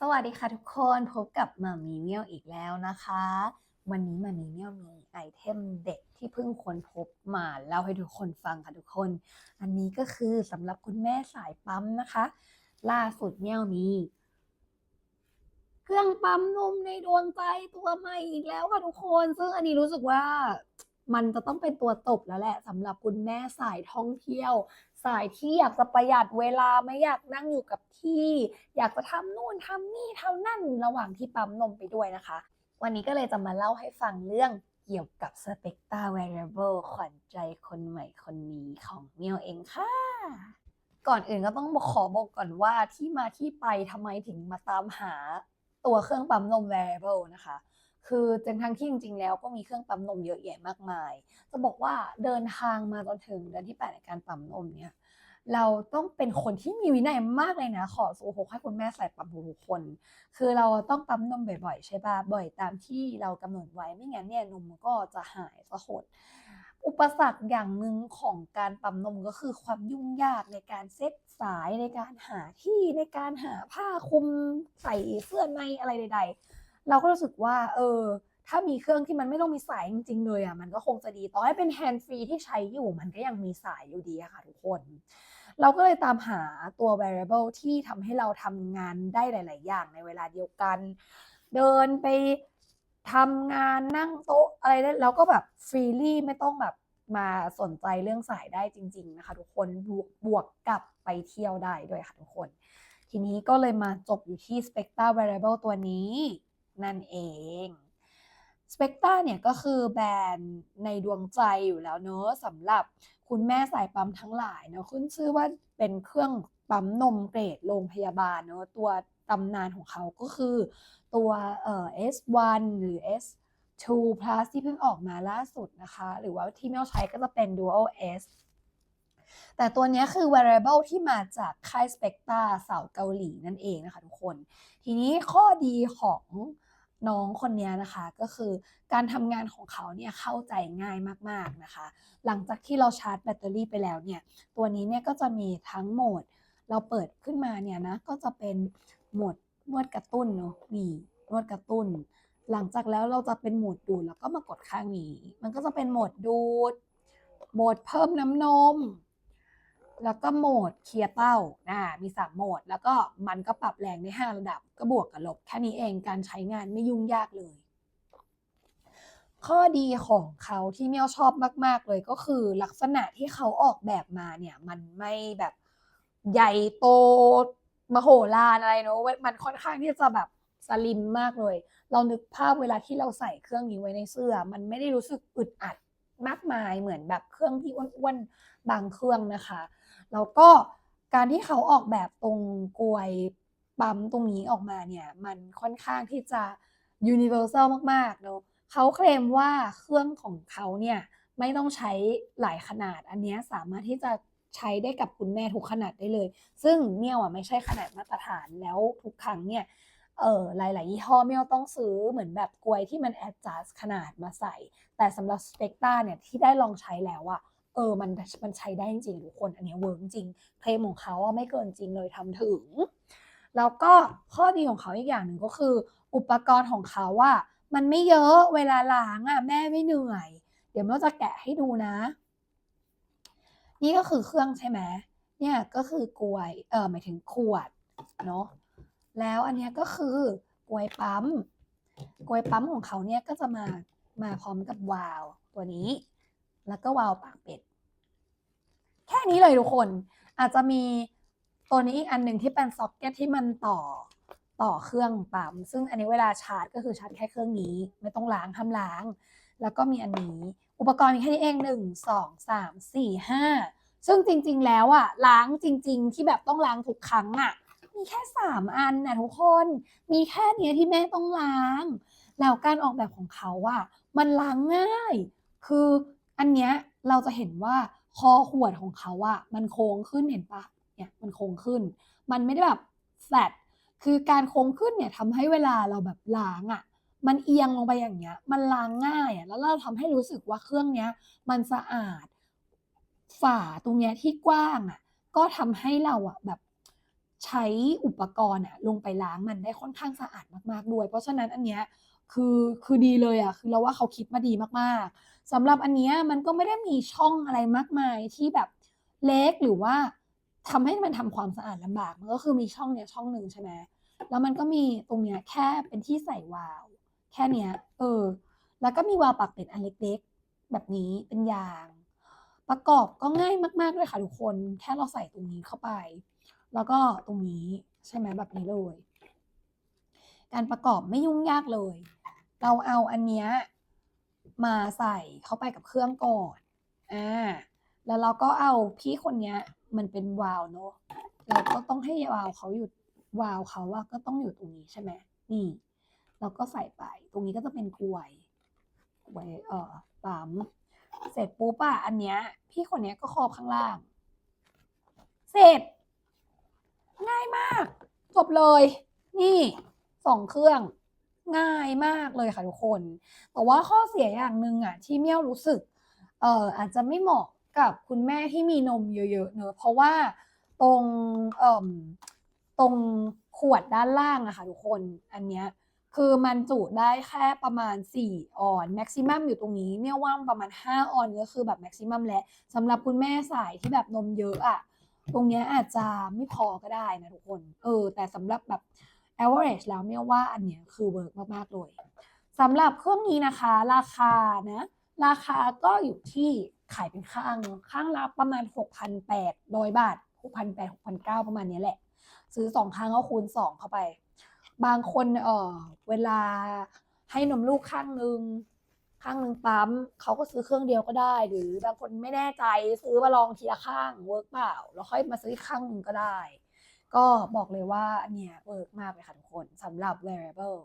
สวัสดีค่ะทุกคนพบกับมามีเมียวอีกแล้วนะคะ วันนี้มามีเมียวมีไอเทมเด็ดที่เพิ่งค้นพบมาเล่าให้ทุกคนฟังค่ะทุกคน อันนี้ก็คือสำหรับคุณแม่สายปั๊มนะคะ ล่าสุดเมี่ยวมีเครื่องปั๊มนมในดวงใจตัวใหม่อีกแล้วค่ะทุกคน ซึ่งอันนี้รู้สึกว่า มันจะต้องเป็นตัวตบแล้วแหละสำหรับคุณแม่สายท่องเที่ยว สายที่อยากจะประหยัดเวลาไม่อยากนั่งอยู่กับที่ อยากจะทำนู่นทำนี่ทำนั่นระหว่างที่ปั๊มนมไปด้วยนะคะ วันนี้ก็เลยจะมาเล่าให้ฟังเรื่องเกี่ยวกับ Spectra Wearable ขวัญใจคนใหม่คนนี้ของเมียวเองค่ะ ก่อนอื่นก็ต้องขอบอกก่อนว่าที่มาที่ไปทำไมถึงมาตามหาตัวเครื่องปั๊มนม wearable นะคะ คือจนทั้งที่จริงๆแล้วก็มีเครื่องปั๊มนมเยอะแยะมากมาย จะบอกว่าเดินทางมาจนถึงเดือนที่8ในการปั๊มนมเนี่ยเราต้องเป็นคนที่มีวินัยมากเลยนะ ขอสูหกให้คุณแม่ใส่ปั๊มทุกคน คือเราต้องปั๊มนมบ่อยๆ ใช่ปะบ่อยตามที่เรากำหนดไว้ไม่งั้นเนี่ยนมก็จะหายจะหด อุปสรรคอย่างหนึ่งของการปั๊มนมก็คือความยุ่งยากในการเซตสายในการหาที่ในการหาผ้าคลุมใส่เสื้อในอะไรใด ๆ เราก็รู้สึกว่า เออ ถ้ามีเครื่องที่มันไม่ต้องมีสายจริงๆเลยอะมันก็คงจะดีต่อให้เป็นแฮนด์ฟรีที่ใช้อยู่มันก็ยังมีสายอยู่ดีอะค่ะทุกคน เราก็เลยตามหาตัว wearable ที่ทำให้เราทำงานได้หลาย ๆ อย่างในเวลาเดียวกัน เดินไปทำงานนั่งโต๊ะอะไรได้แล้วก็แบบฟรีลี่ไม่ต้องแบบมาสนใจเรื่องสายได้จริง ๆ นะคะ ทุกคนบวกบวกกับไปเที่ยวได้ด้วยค่ะทุกคน ทีนี้ก็เลยมาจบอยู่ที่ Spectra Wearable ตัวนี้ นั่นเอง Spectra เนี่ยก็คือแบรนด์ในดวงใจอยู่แล้วเนอะสำหรับคุณแม่สายปั๊มทั้งหลายเนอะขึ้นชื่อว่าเป็นเครื่องปั๊มนมเกรดโรงพยาบาลเนอะตัวตำนานของเขาก็คือตัวเอ่อ S1 หรือ S2 Plus ที่เพิ่งออกมาล่าสุดนะคะ หรือว่าที่เมลใช้ก็จะเป็น Dual S แต่ตัวนี้คือ wearable ที่มาจากค่าย Spectra สาวเกาหลีนั่นเองนะคะทุกคน ทีนี้ข้อดีของ น้องคนนี้นะคะ ก็คือการทำงานของเขาเนี่ยเข้าใจง่ายมากๆนะคะ หลังจากที่เราชาร์จแบตเตอรี่ไปแล้วเนี่ย ตัวนี้เนี่ยก็จะมีทั้งโหมด เราเปิดขึ้นมาเนี่ยนะ ก็จะเป็นโหมดนวดกระตุ้นเนาะนี่นวดกระตุ้น หลังจากแล้วเราจะเป็นโหมดดูดแล้วก็มากดข้างนี้ มันก็จะเป็นโหมดดูด โหมดเพิ่มน้ำนม แล้วก็โหมดเคลียร์เป้านะมีสามโหมด แล้วก็มันก็ปรับแรงได้ห้าระดับ ก็บวกกับลบ แค่นี้เองการใช้งานไม่ยุ่งยากเลย ข้อดีของเขาที่เมียวชอบมาก ๆ เลยก็คือลักษณะที่เขาออกแบบมาเนี่ย มันไม่แบบใหญ่โตมโหฬารอะไรเนอะมันค่อนข้างที่จะแบบสลิมมากเลย เรานึกภาพเวลาที่เราใส่เครื่องนี้ไว้ในเสื้อ มันไม่ได้รู้สึกอึดอัดมากมายเหมือนแบบเครื่องที่อ้วนๆบางเครื่องนะคะ แล้วก็การที่เขาออกแบบตรงกลวยปั๊มตรงนี้ออกมาเนี่ย มันค่อนข้างที่จะ universal มากๆเนอะเขาเคลมว่าเครื่องของเขาเนี่ยไม่ต้องใช้หลายขนาด อันนี้สามารถที่จะใช้ได้กับคุณแม่ทุกขนาดได้เลย ซึ่งเมี่ยวอะไม่ใช่ขนาดมาตรฐานแล้วทุกครั้งเนี่ยเออหลาย ๆ ยี่ห้อเมี่ยวต้องซื้อเหมือนแบบกลวยที่มัน adjust ขนาดมาใส่ แต่สำหรับ Spectra เนี่ยที่ได้ลองใช้แล้วอะ เออมันมันใช้ได้จริงทุกคนอันนี้เวิร์กจริงเคลมของเขาไม่เกินจริงเลยทำถึง แล้วก็ข้อดีของเขาอีกอย่างหนึ่งก็คือ อุปกรณ์ของเขาว่ามันไม่เยอะเวลาล้างอะแม่ไม่เหนื่อย เดี๋ยวเราจะแกะให้ดูนะ นี่ก็คือเครื่องใช่ไหมเนี่ยก็คือกลวยเออหมายถึงขวดเนาะแล้วอันนี้ก็คือกลวยปั๊มกลวยปั๊มของเขาเนี่ยก็จะมามาพร้อมกับวาล์วตัวนี้ แล้วก็วาล์วปากเป็ด นี้เลยทุกคน อาจจะมีตัวนี้อีกอันหนึ่งที่เป็นซ็อกเก็ตที่มันต่อต่อเครื่องปั๊ม ซึ่งอันนี้เวลาชาร์จก็คือชาร์จแค่เครื่องนี้ ไม่ต้องล้างห้ามล้าง แล้วก็มีอันนี้ อุปกรณ์มีแค่นี้เองหนึ่งสองสามสี่ห้าซึ่งจริง ๆ แล้วอะล้างจริง ๆ ที่แบบต้องล้างทุกครั้งอะมีแค่สามอันนะทุกคน มีแค่เนี้ยที่แม่ต้องล้างแล้วการออกแบบของเขาอะมันล้างง่าย คืออันเนี้ยเราจะเห็นว่า คอขวดของเขาอะมันโค้งขึ้นเห็นปะเนี่ยมันโค้งขึ้น มันไม่ได้แบบแฟลตคือการโค้งขึ้นเนี่ยทำให้เวลาเราแบบล้างอะมันเอียงลงไปอย่างเงี้ย มันล้างง่ายอะแล้วเราทำให้รู้สึกว่าเครื่องเนี้ย มันสะอาดฝาตรงเนี้ยที่กว้างอะก็ทำให้เราอะแบบใช้อุปกรณ์อะลงไปล้างมันได้ค่อนข้างสะอาดมากๆด้วย เพราะฉะนั้นอันเนี้ย คือคือดีเลยอะคือเราว่าเขาคิดมาดีมากๆสำหรับอันเนี้ยมันก็ไม่ได้มีช่องอะไรมากมายที่แบบเล็กหรือว่าทำให้มันทำความสะอาดลำบากมันก็คือมีช่องเนี้ยช่องหนึ่งใช่ไหมแล้วมันก็มีตรงเนี้ยแค่เป็นที่ใส่วาล์วแค่เนี้ย เออ แล้วก็มีวาล์วปากเป็ดอันเล็กๆ แบบนี้เป็นยาง ประกอบก็ง่ายมากๆเลยค่ะทุกคน แค่เราใส่ตรงนี้เข้าไป แล้วก็ตรงนี้ใช่ไหมแบบนี้เลย การประกอบไม่ยุ่งยากเลย เราเอาอันเนี้ยมาใส่เข้าไปกับเครื่องก่อนอ่าแล้วเราก็เอาพี่คนเนี้ย มันเป็นวาล์วเนอะเราก็ต้องให้วาล์วเขาอยู่วาล์วเขาว่าก็ต้องอยู่ตรงนี้ใช่ไหมนี่ เราก็ใส่ไป ตรงนี้ก็จะเป็นกลวยกลวยเอ่อปั๊มเสร็จปุ๊บอะอันเนี้ย พี่คนเนี้ยก็ครอบข้างล่าง เสร็จ ง่ายมาก จบเลย นี่สองเครื่อง ง่ายมากเลยค่ะทุกคน แต่ว่าข้อเสียอย่างหนึ่งอะที่เมี่ยวรู้สึกเอ่ออาจจะไม่เหมาะกับคุณแม่ที่มีนมเยอะๆเนอะเพราะว่าตรงเอ่มตรงขวดด้านล่างอะค่ะทุกคนอันเนี้ยคือมันจุได้แค่ประมาณ 4 ออนแม็กซิมัมอยู่ตรงนี้เมี่ยวว่าประมาณ 5 ออนก็คือแบบแม็กซิมัมแล้วสำหรับคุณแม่สายที่แบบนมเยอะอะตรงเนี้ยอาจจะไม่พอก็ได้นะทุกคน เออ แต่สำหรับแบบ average แล้วเนี่ยว่าอันเนี้ยคือเวิร์กมากๆเลยสำหรับเครื่องนี้นะคะ ราคานะราคาก็อยู่ที่ขายเป็นข้างข้างละประมาณ 6,800 บาท 6,800 6,900 ประมาณนี้แหละ ซื้อสองข้างก็คูณสองเข้าไป บางคนเออเวลาให้นมลูกข้างนึง ข้างหนึ่งปั๊มเขาก็ซื้อเครื่องเดียวก็ได้ หรือบางคนไม่แน่ใจซื้อมาลองทีละข้างเวิร์กเปล่า แล้วค่อยมาซื้ออีข้างหนึ่งก็ได้ ก็บอกเลยว่าเนี้ยเวิร์กมากเลยค่ะทุกคนสำหรับ wearable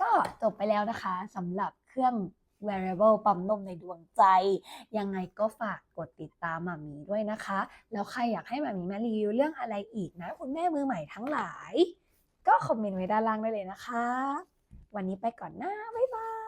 ก็จบไปแล้วนะคะสำหรับเครื่อง wearable ปั๊มนมในดวงใจ ยังไงก็ฝากกดติดตามหมามีด้วยนะคะ แล้วใครอยากให้หมามีมารีวิวเรื่องอะไรอีกนะ คุณแม่มือใหม่ทั้งหลาย ก็คอมเมนต์ไว้ด้านล่างได้เลยนะคะ วันนี้ไปก่อนนะ บ๊ายบาย